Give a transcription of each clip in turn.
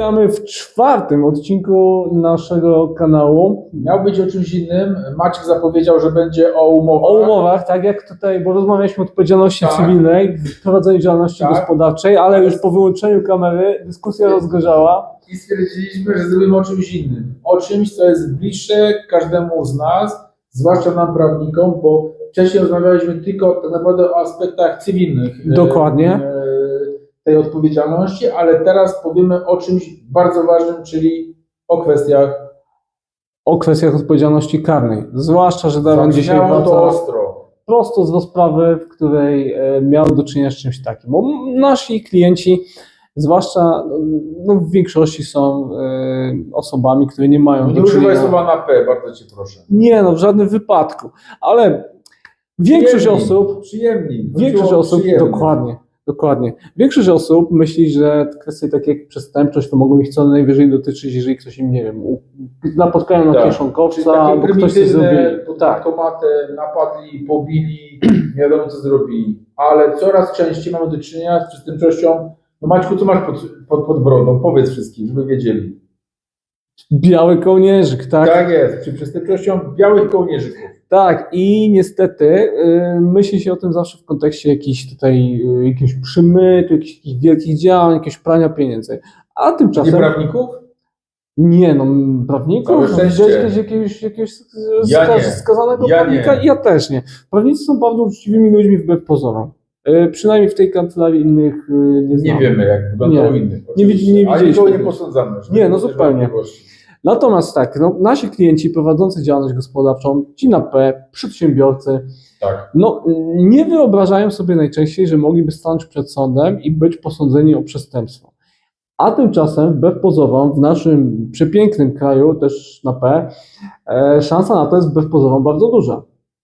Witamy w czwartym odcinku naszego kanału Miał być o czymś innym. Maciek zapowiedział, że będzie o umowach. o umowach, tak jak tutaj, bo rozmawialiśmy o odpowiedzialności Tak. cywilnej prowadzeniu działalności Tak. gospodarczej, ale już po wyłączeniu kamery dyskusja rozgorzała. I stwierdziliśmy, że zrobimy o czymś innym. O czymś, co jest bliższe każdemu z nas, zwłaszcza nam prawnikom, bo wcześniej rozmawialiśmy tylko tak naprawdę o aspektach cywilnych. Dokładnie. e, tej odpowiedzialności, ale teraz powiemy o czymś bardzo ważnym, czyli o kwestiach. O kwestiach odpowiedzialności karnej. Zwłaszcza, że Damian dzisiaj to ostro. prosto z rozprawy, w której e, miał do czynienia z czymś takim. Bo nasi klienci, zwłaszcza no, w większości są e, osobami, które nie mają Nie do używaj czynienia... słowa na P, bardzo cię proszę. Nie, no w żadnym wypadku. Ale większość Przyjemni, osób, Przyjemni. większość osób, przyjemnie. dokładnie, dokładnie. Większość osób myśli, że kwestie takie jak przestępczość to mogą ich co najwyżej dotyczyć, jeżeli ktoś im, nie wiem, napotkają na Tak. Kieszonkowca albo ktoś coś prymitywne, zrobi. pod Tak, napadli, pobili, nie wiadomo co zrobili. Ale coraz częściej mamy do czynienia z przestępczością. No Maćku, co masz pod, pod, pod brodą? Powiedz wszystkim, żeby wiedzieli. biały kołnierzyk, tak? Tak, jest, przy przestępczością białych kołnierzyków. Tak, i niestety y, myśli się o tym zawsze w kontekście jakichś tutaj, y, jakiegoś przymytu, jakichś takich wielkich działań, jakiegoś prania pieniędzy. A tymczasem... Nieprawników? Nie, no prawników, Całe no, szczęście. widziałeś kiedyś jakiegoś, jakiegoś Ja nie. skazanego Ja prawnika? nie. Ja też nie. Prawnicy są bardzo uczciwymi ludźmi wbrew pozorom. Y, przynajmniej w tej kancelarii innych y, nie Nie wiemy, jak wygląda Nie. u innych. Nie widzi- nie Ale widzieliśmy nikogo nie tego. posądzamy. żeby Nie, no nie zupełnie. wątpliwości. Natomiast tak, no, nasi klienci prowadzący działalność gospodarczą, ci na P, przedsiębiorcy, Tak. no, nie wyobrażają sobie najczęściej, że mogliby stanąć przed sądem i być posądzeni o przestępstwo. A tymczasem, wbrew pozorom, w naszym przepięknym kraju, też na P, e, szansa na to jest wbrew pozorom bardzo duża.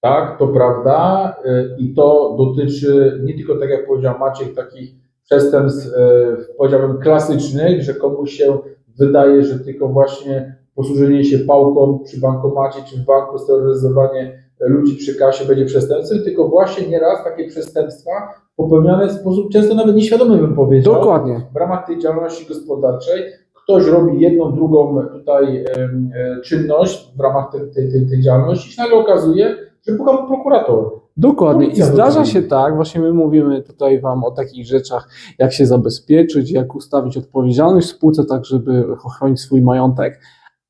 Tak, to prawda y, i to dotyczy nie tylko, tak jak powiedział Maciek, takich przestępstw, y, powiedziałbym, klasycznych, że komuś się wydaje, że tylko właśnie posłużenie się pałką przy bankomacie czy w banku, steroryzowanie ludzi przy kasie będzie przestępstwem, tylko właśnie nieraz takie przestępstwa popełniane w sposób często nawet nieświadomy, bym powiedział Dokładnie. w ramach tej działalności gospodarczej ktoś robi jedną, drugą tutaj e, czynność w ramach tej, tej, tej, tej działalności i się nagle okazuje, że puka prokurator. Dokładnie. I zdarza się tak, właśnie my mówimy tutaj Wam o takich rzeczach, jak się zabezpieczyć, jak ustawić odpowiedzialność w spółce, tak żeby ochronić swój majątek.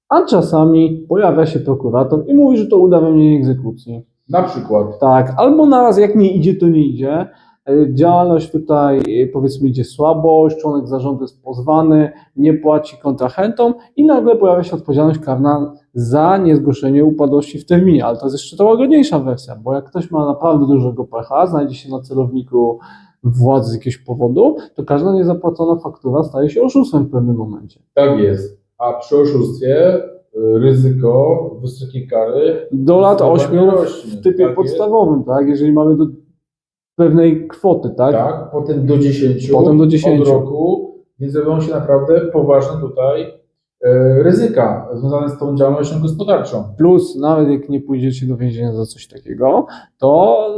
A czasami pojawia się prokurator i mówi, że to udawanie egzekucji. Na przykład. Tak, albo naraz jak nie idzie, to nie idzie. E, Działalność tutaj e, powiedzmy idzie słabo, członek zarządu jest pozwany, nie płaci kontrahentom i nagle pojawia się odpowiedzialność karna za niezgłoszenie upadłości w terminie. Ale to jest jeszcze ta łagodniejsza wersja, bo jak ktoś ma naprawdę dużego pecha, znajdzie się na celowniku władzy z jakiegoś powodu, to każda niezapłacona faktura staje się oszustwem w pewnym momencie. Tak jest. A przy oszustwie y, ryzyko wysokiej kary Do lat zdecydowanie 8 rośnie. w typie Tak podstawowym, tak? Jeżeli mamy do pewnej kwoty, tak? Tak, potem do 10, Potem do 10. od roku, więc robią się naprawdę poważne tutaj e, ryzyka związane z tą działalnością gospodarczą. Plus, nawet jak nie pójdziecie do więzienia za coś takiego, to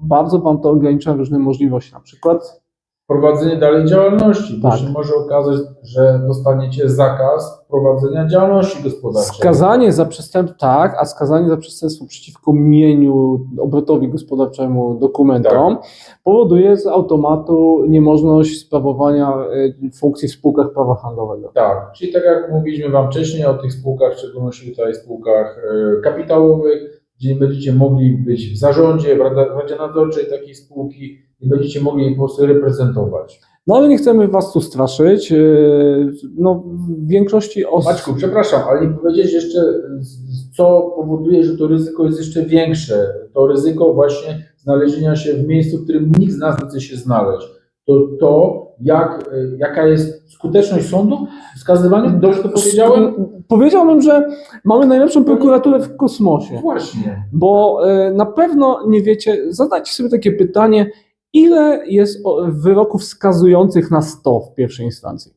bardzo wam to ogranicza różne możliwości. Na przykład, prowadzenie dalej działalności. To Tak. się może okazać, że dostaniecie zakaz prowadzenia działalności gospodarczej. skazanie za przestępstwo, tak, a skazanie za przestępstwo przeciwko mieniu, obrotowi gospodarczemu, dokumentom powoduje z automatu niemożność sprawowania y, funkcji w spółkach prawa handlowego. Tak, czyli tak jak mówiliśmy Wam wcześniej o tych spółkach, w szczególności tutaj spółkach e, kapitałowych, gdzie nie będziecie mogli być w zarządzie, w Radzie Nadzorczej takiej spółki, nie będziecie mogli po prostu reprezentować. No ale nie chcemy was tu straszyć. y, No, w większości osób. Maćku, przepraszam, ale nie powiedzieć jeszcze, co powoduje, że to ryzyko jest jeszcze większe. To ryzyko właśnie znalezienia się w miejscu, w którym nikt z nas nie chce się znaleźć. To to, jak, e, jaka jest skuteczność sądu w wskazywaniu, dobrze to powiedziałem? Powiedziałbym, że mamy najlepszą prokuraturę w kosmosie. Właśnie. Bo e, na pewno nie wiecie, zadajcie sobie takie pytanie, ile jest wyroków skazujących na 100 w pierwszej instancji?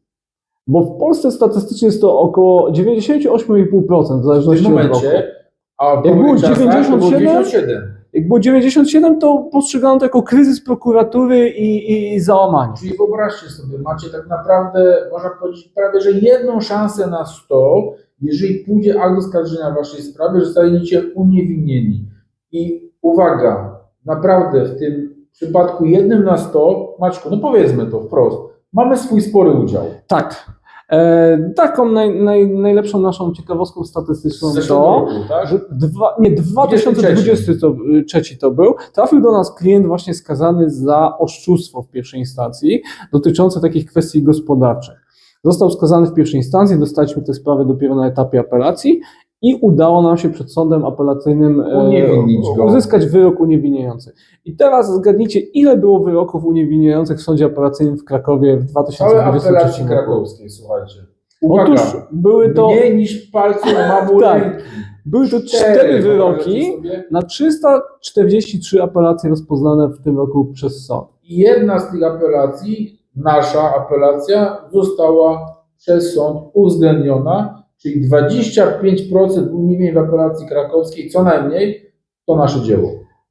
Bo w Polsce statystycznie jest to około 98,5% w W zależności tym od roku. momencie, a w Jak było 97? 97. Jak było 97, to postrzegano to jako kryzys prokuratury i, i, i załamanie. Czyli wyobraźcie sobie, macie tak naprawdę, można powiedzieć, prawie że jedną szansę na 100, jeżeli pójdzie akt oskarżenia w waszej sprawie, że zostaniecie uniewinnieni. I uwaga, naprawdę w tym przypadku jednym na 100, Maćku, no powiedzmy to wprost, mamy swój spory udział. Tak. E, taką naj, naj, najlepszą naszą ciekawostką statystyczną Z to, roku, tak? że dwa, nie, 2023 to, to był, trafił do nas klient właśnie skazany za oszczustwo w pierwszej instancji dotyczące takich kwestii gospodarczych. Został skazany w pierwszej instancji, dostaliśmy tę sprawę dopiero na etapie apelacji i udało nam się przed sądem apelacyjnym e, uzyskać wyrok uniewinniający. I teraz zgadnijcie, ile było wyroków uniewinniających w sądzie apelacyjnym w Krakowie w Całe 2023 apelacji roku? krakowskiej, słuchajcie. Uwaga, Otóż były to, mniej niż palcu mamu Tak. były to cztery wyroki na 343 apelacje rozpoznane w tym roku przez sąd. I jedna z tych apelacji, nasza apelacja, została przez sąd uwzględniona, czyli 25% uniewinnień w apelacji krakowskiej, co najmniej, to nasze dzieło.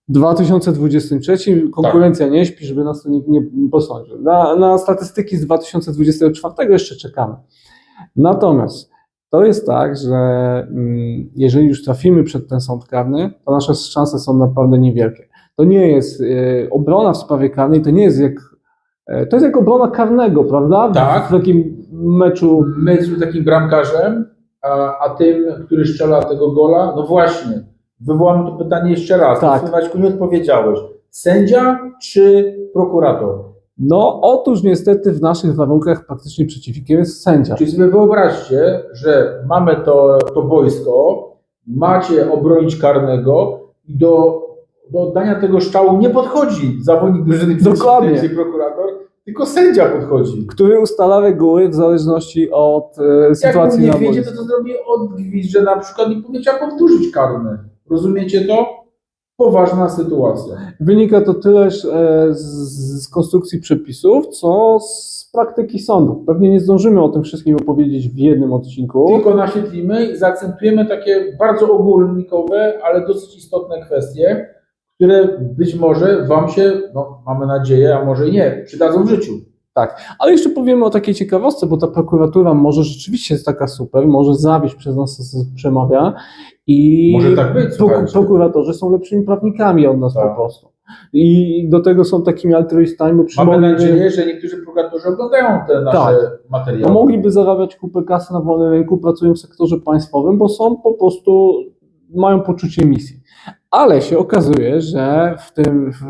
W 2023 konkurencja nie śpi, żeby nas to nikt nie posądził. Na, na statystyki z 2024 jeszcze czekamy. Natomiast to jest tak, że mm, jeżeli już trafimy przed ten sąd karny, to nasze szanse są naprawdę niewielkie. To nie jest y, obrona w sprawie karnej, to nie jest jak e, to jest jak obrona karnego, prawda? W- Tak. W takim meczu jesteśmy takim bramkarzem, a, a tym, który strzela tego gola, no właśnie, wywołam to pytanie jeszcze raz. Tak. Tak. Maćku, nie odpowiedziałeś. Sędzia czy prokurator? No, otóż niestety w naszych warunkach praktycznie przeciwnikiem jest sędzia. Czyli sobie wyobraźcie, że mamy to, to wojsko, macie obronić karnego i do, do oddania tego szczału nie podchodzi zawodnik drużyny przeciwnej, prokurator, tylko sędzia podchodzi. Który ustala reguły w zależności od e, Jak sytuacji nie na wiecie, boisku. to to zrobi odgwizd, że na przykład nie powiedział powtórzyć karne. Rozumiecie to? Poważna sytuacja. Wynika to tyleż e, z, z konstrukcji przepisów, co z praktyki sądów. Pewnie nie zdążymy o tym wszystkim opowiedzieć w jednym odcinku. Tylko naświetlimy i zaakcentujemy takie bardzo ogólnikowe, ale dosyć istotne kwestie, które być może Wam się, no mamy nadzieję, a może i nie, przydadzą w życiu. Ale jeszcze powiemy o takiej ciekawostce, bo ta prokuratura może rzeczywiście jest taka super, może zawieść przez nas, przemawia i Może tak być, pro, słuchajcie. prokuratorzy są lepszymi prawnikami od nas Tak. po prostu. I do tego są takimi altruistami, Mamy nadzieję, że niektórzy prokuratorzy oglądają te nasze Tak. materiały. No mogliby zarabiać kupę kasy na wolnym rynku, pracują w sektorze państwowym, bo są po prostu, mają poczucie misji. Ale się okazuje, że w tym w,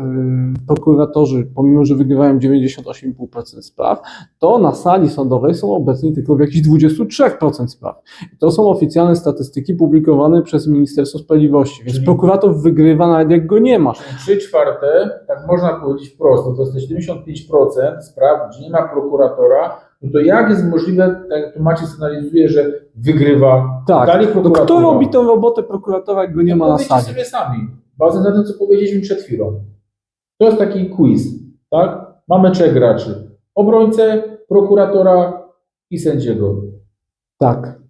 prokuratorzy, pomimo że wygrywają 98,5% spraw, to na sali sądowej są obecni tylko w jakichś 23% spraw. I to są oficjalne statystyki publikowane przez Ministerstwo Sprawiedliwości, więc prokurator wygrywa nawet jak go nie ma. Czyli 3 czwarte, tak można powiedzieć wprost, no to jest te 75% spraw, gdzie nie ma prokuratora, no to jak jest możliwe, tak jak tu Maciej sygnalizuje, że wygrywa Tak. dalej No prokuratura? kto robi tą robotę prokuratora, jak go nie ma na sali? sobie sami, bazując na tym, co powiedzieliśmy przed chwilą. To jest taki quiz, tak? Mamy trzech graczy. Obrońcę, prokuratora i sędziego. Tak.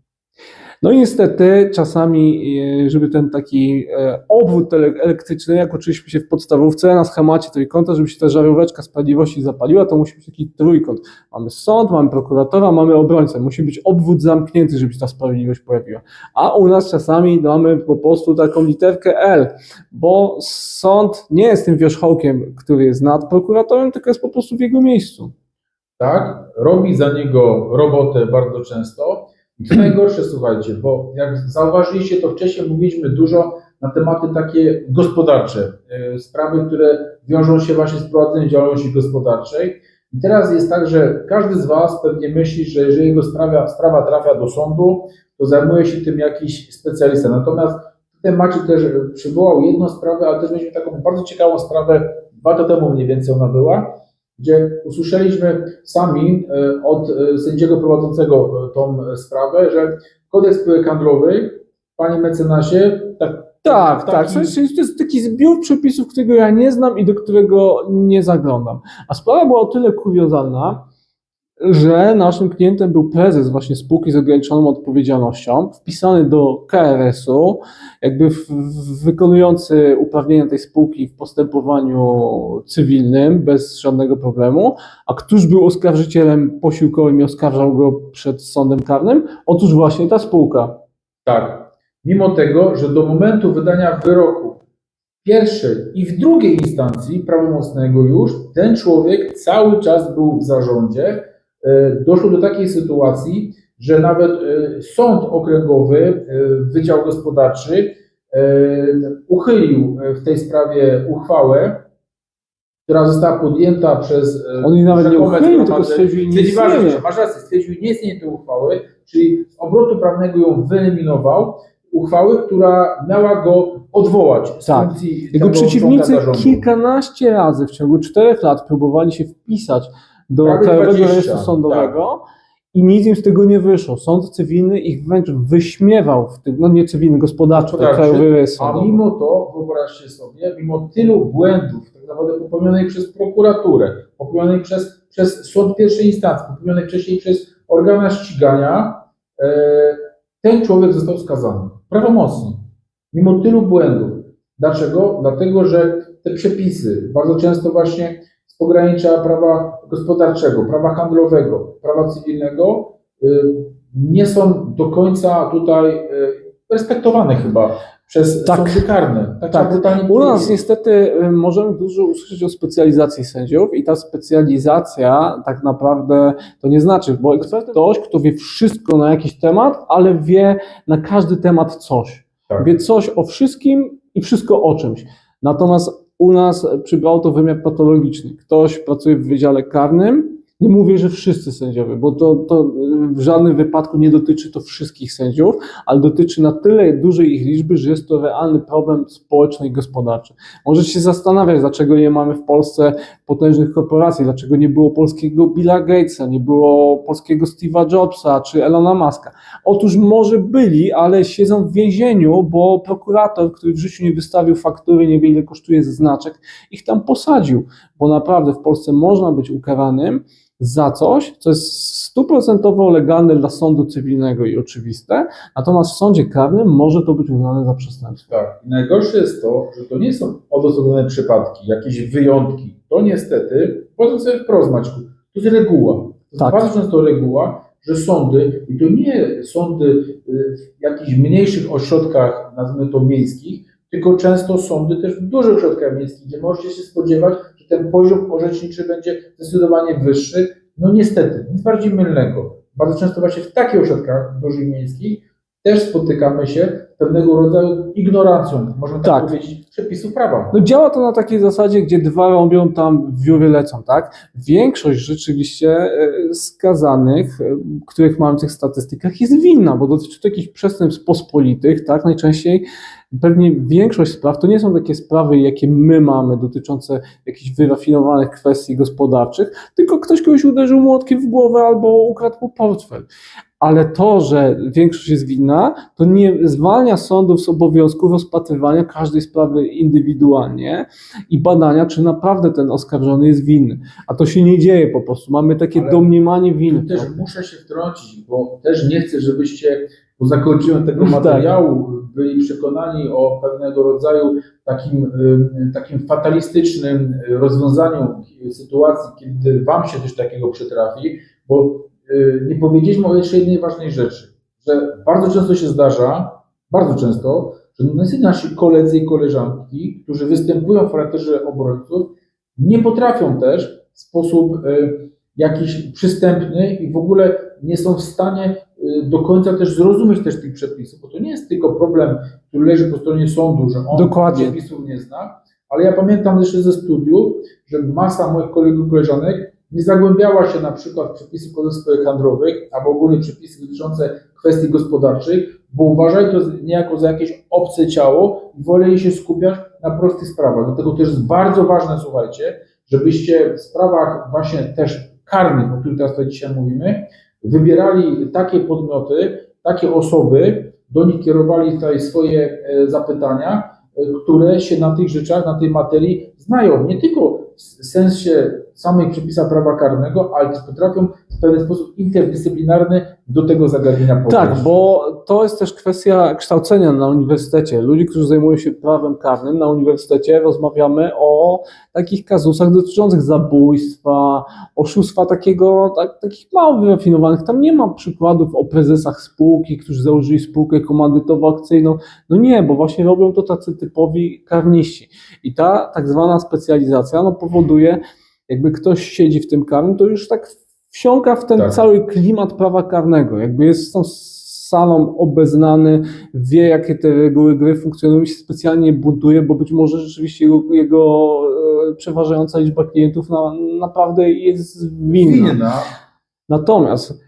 No i niestety czasami, e, żeby ten taki e, obwód ele- elektryczny, jak uczyliśmy się w podstawówce na schemacie trójkąta, żeby się ta żaróweczka sprawiedliwości zapaliła, to musi być taki trójkąt. Mamy sąd, mamy prokuratora, mamy obrońcę. Musi być obwód zamknięty, żeby się ta sprawiedliwość pojawiła. A u nas czasami mamy po prostu taką literkę L, bo sąd nie jest tym wierzchołkiem, który jest nad prokuratorem, tylko jest po prostu w jego miejscu. tak? Robi za niego robotę bardzo często. Co najgorsze, słuchajcie, bo jak zauważyliście, to wcześniej mówiliśmy dużo na tematy takie gospodarcze, e, sprawy, które wiążą się właśnie z prowadzeniem działalności gospodarczej. I teraz jest tak, że każdy z Was pewnie myśli, że jeżeli jego sprawa, sprawa trafia do sądu, to zajmuje się tym jakiś specjalista. Natomiast tutaj Maciej też przywołał jedną sprawę, ale też mieliśmy taką bardzo ciekawą sprawę, dwa lata temu mniej więcej ona była, gdzie usłyszeliśmy sami e, od e, sędziego prowadzącego e, tą sprawę, że kodeks spółek handlowych, panie mecenasie, tak, Tak, tak. taki- sensie to jest taki zbiór przepisów, którego ja nie znam i do którego nie zaglądam. A sprawa była o tyle kuriozalna, że naszym klientem był prezes właśnie spółki z ograniczoną odpowiedzialnością, wpisany do KRS-u, jakby w, w, wykonujący uprawnienia tej spółki w postępowaniu cywilnym bez żadnego problemu. A któż był oskarżycielem posiłkowym i oskarżał go przed sądem karnym? Otóż właśnie ta spółka. Tak. Mimo tego, że do momentu wydania wyroku pierwszej i w drugiej instancji prawomocnego już, ten człowiek cały czas był w zarządzie. E, Doszło do takiej sytuacji, że nawet e, sąd okręgowy, e, Wydział Gospodarczy, uchylił w tej sprawie uchwałę, która została podjęta przez. On jej nawet nie uchylił, tylko zgromadzenie. stwierdził Stwierdził, że masz rację, stwierdził nieistnienie tej uchwały, czyli z obrotu prawnego ją wyeliminował, uchwały, która miała go odwołać z Tak. funkcji Jego przeciwnicy kilkanaście razy w ciągu czterech lat próbowali się wpisać do Prawie Krajowego 20, Rejestru Sądowego i nic im z tego nie wyszło. Sąd cywilny ich wręcz wyśmiewał w tym, no nie cywilny, gospodarczy, Gospodarczy, Krajowy Rejestr A mimo to, wyobraźcie sobie, mimo tylu błędów, tak naprawdę popełnionych przez prokuraturę, popełnionych przez, przez sąd pierwszej instancji, popełnionych wcześniej przez organa ścigania, e, ten człowiek został skazany prawomocnie. Mimo tylu błędów. Dlaczego? Dlatego, że te przepisy, bardzo często właśnie z pogranicza prawa gospodarczego, prawa handlowego, prawa cywilnego, y, nie są do końca tutaj y, respektowane chyba przez Tak. sądy karne. Tak, Tak. brutalnie U nas niestety y, możemy dużo usłyszeć o specjalizacji sędziów i ta specjalizacja tak naprawdę to nie znaczy, bo ekspert to ktoś, kto wie wszystko na jakiś temat, ale wie na każdy temat coś. Tak. Wie coś o wszystkim i wszystko o czymś. Natomiast u nas przybrał to wymiar patologiczny. Ktoś pracuje w wydziale karnym. Nie mówię, że wszyscy sędziowie, bo to, to w żadnym wypadku nie dotyczy to wszystkich sędziów, ale dotyczy na tyle dużej ich liczby, że jest to realny problem społeczny i gospodarczy. Możecie się zastanawiać, dlaczego nie mamy w Polsce potężnych korporacji, dlaczego nie było polskiego Billa Gatesa, nie było polskiego Steve'a Jobsa czy Elona Muska. Otóż może byli, ale siedzą w więzieniu, bo prokurator, który w życiu nie wystawił faktury, nie wie ile kosztuje znaczek, ich tam posadził, bo naprawdę w Polsce można być ukaranym za coś, co jest stuprocentowo legalne dla sądu cywilnego i oczywiste, natomiast w sądzie karnym może to być uznane za przestępstwo. Tak. I najgorsze jest to, że to nie są odosobnione przypadki, jakieś wyjątki. To niestety, powiedzmy sobie wprost Maćku, to jest reguła. To jest Tak. bardzo często reguła, że sądy, i to nie sądy y, w jakichś mniejszych ośrodkach, nazwijmy to miejskich, tylko często sądy też w dużych ośrodkach miejskich, gdzie możecie się spodziewać, ten poziom orzeczniczy będzie zdecydowanie wyższy. No niestety, nic bardziej mylnego. Bardzo często właśnie w takich ośrodkach dużych miejskich też spotykamy się z pewnego rodzaju ignorancją, można tak, Tak. powiedzieć, przepisów prawa. No działa to na takiej zasadzie, gdzie dwa robią, tam wióry lecą, tak? Większość rzeczywiście e, skazanych, e, których mamy w tych statystykach, jest winna, bo dotyczy to jakichś przestępstw pospolitych, tak? Najczęściej pewnie większość spraw to nie są takie sprawy, jakie my mamy, dotyczące jakichś wyrafinowanych kwestii gospodarczych, tylko ktoś kogoś uderzył młotkiem w głowę albo ukradł mu portfel. Ale to, że większość jest winna, to nie zwalnia sądów z obowiązku rozpatrywania każdej sprawy indywidualnie i badania, czy naprawdę ten oskarżony jest winny. A to się nie dzieje po prostu. Mamy takie Ale domniemanie winy. Też muszę się wtrącić, bo też nie chcę, żebyście po zakończeniu tego Tak. materiału byli przekonani o pewnego rodzaju takim, takim fatalistycznym y, rozwiązaniu sytuacji, kiedy Wam się coś takiego przytrafi, bo y, nie powiedzieliśmy o jeszcze jednej ważnej rzeczy, że bardzo często się zdarza, bardzo często, że nasi koledzy i koleżanki, którzy występują w charakterze obrońców, nie potrafią też w sposób y, jakiś przystępny i w ogóle nie są w stanie y, do końca też zrozumieć też tych przepisów, bo to nie jest tylko problem, który leży po stronie sądu, że on Dokładnie. przepisów nie zna, ale ja pamiętam jeszcze ze studiów, że masa moich kolegów, koleżanek nie zagłębiała się na przykład w przepisy kodeks spółek handlowych, albo ogólnie przepisy dotyczące kwestii gospodarczych, bo uważali to niejako za jakieś obce ciało i woleli się skupiać na prostych sprawach. Dlatego też jest bardzo ważne, słuchajcie, żebyście w sprawach właśnie też karnych, o których teraz tutaj dzisiaj mówimy, wybierali takie podmioty, takie osoby, do nich kierowali tutaj swoje e, zapytania, e, które się na tych rzeczach, na tej materii znają. Nie tylko w sensie samych przepisach prawa karnego, ale też potrafią w pewien sposób interdyscyplinarny do tego zagadnienia podejść. Tak, bo to jest też kwestia kształcenia na uniwersytecie. Ludzi, którzy zajmują się prawem karnym na uniwersytecie, rozmawiamy o takich kazusach dotyczących zabójstwa, oszustwa takiego, tak, takich mało wyrafinowanych. Tam nie ma przykładów o prezesach spółki, którzy założyli spółkę komandytowo-akcyjną. No nie, bo właśnie robią to tacy typowi karniści. I ta tak zwana specjalizacja no, powoduje, jakby ktoś siedzi w tym karnym, to już tak wsiąka w ten Tak. cały klimat prawa karnego. Jakby jest z tą salą obeznany, wie jakie te reguły gry funkcjonują i się specjalnie buntuje, bo być może rzeczywiście jego, jego e, przeważająca liczba klientów na, naprawdę jest winna. Winna. Natomiast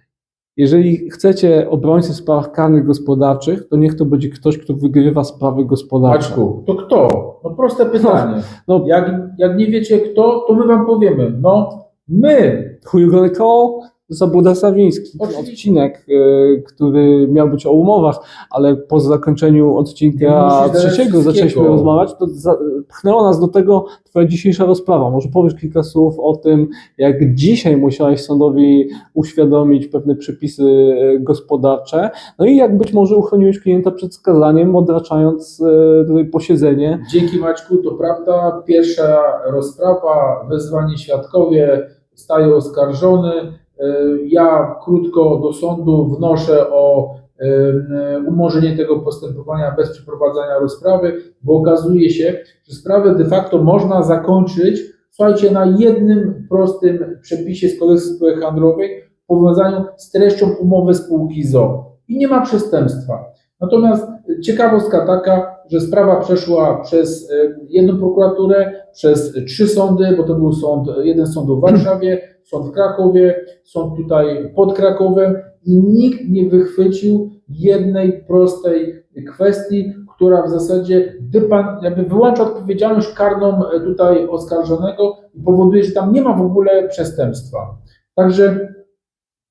jeżeli chcecie obrońcę w sprawach karnych gospodarczych, to niech to będzie ktoś, kto wygrywa sprawy gospodarcze. Maćku, to kto? No proste pytanie. No, Jak, jak nie wiecie kto, to my wam powiemy. No, my. Gonna call? Zabuda Sawiński. Odcinek, e, który miał być o umowach, ale po zakończeniu odcinka trzeciego zaczęliśmy rozmawiać, to za, pchnęła nas do tego twoja dzisiejsza rozprawa. Może powiesz kilka słów o tym, jak dzisiaj musiałeś sądowi uświadomić pewne przepisy e, gospodarcze, no i jak być może uchroniłeś klienta przed skazaniem, odraczając e, tutaj posiedzenie. Dzięki Maćku, to prawda. Pierwsza rozprawa, wezwani świadkowie, staje oskarżony. Y, Ja krótko do sądu wnoszę o y, umorzenie tego postępowania bez przeprowadzania rozprawy, bo okazuje się, że sprawę de facto można zakończyć, słuchajcie, na jednym prostym przepisie z kodeksu spółek handlowych w powiązaniu z treścią umowy spółki ZO. I nie ma przestępstwa. Natomiast ciekawostka taka, że sprawa przeszła przez e, jedną prokuraturę, przez trzy sądy, bo to był sąd, jeden sąd w Warszawie, sąd w Krakowie, sąd tutaj pod Krakowem i nikt nie wychwycił jednej prostej kwestii, która w zasadzie dypan, jakby wyłącza odpowiedzialność karną e, tutaj oskarżonego i powoduje, że tam nie ma w ogóle przestępstwa. Także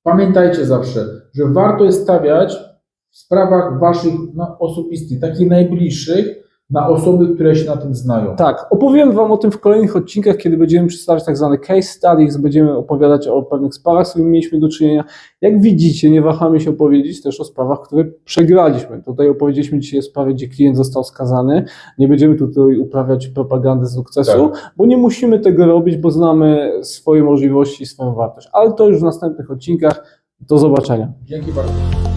pamiętajcie zawsze, że warto jest stawiać w sprawach waszych no, osobistych, takich najbliższych, na osoby, które się na tym znają. Tak, opowiem Wam o tym w kolejnych odcinkach, kiedy będziemy przedstawiać tak zwane case studies, będziemy opowiadać o pewnych sprawach, z którymi mieliśmy do czynienia. Jak widzicie, nie wahamy się opowiedzieć też o sprawach, które przegraliśmy. Tutaj opowiedzieliśmy dzisiaj o sprawie, gdzie klient został skazany. Nie będziemy tutaj uprawiać propagandy sukcesu, bo nie musimy tego robić, bo znamy swoje możliwości i swoją wartość. Ale to już w następnych odcinkach. Do zobaczenia. Dzięki bardzo.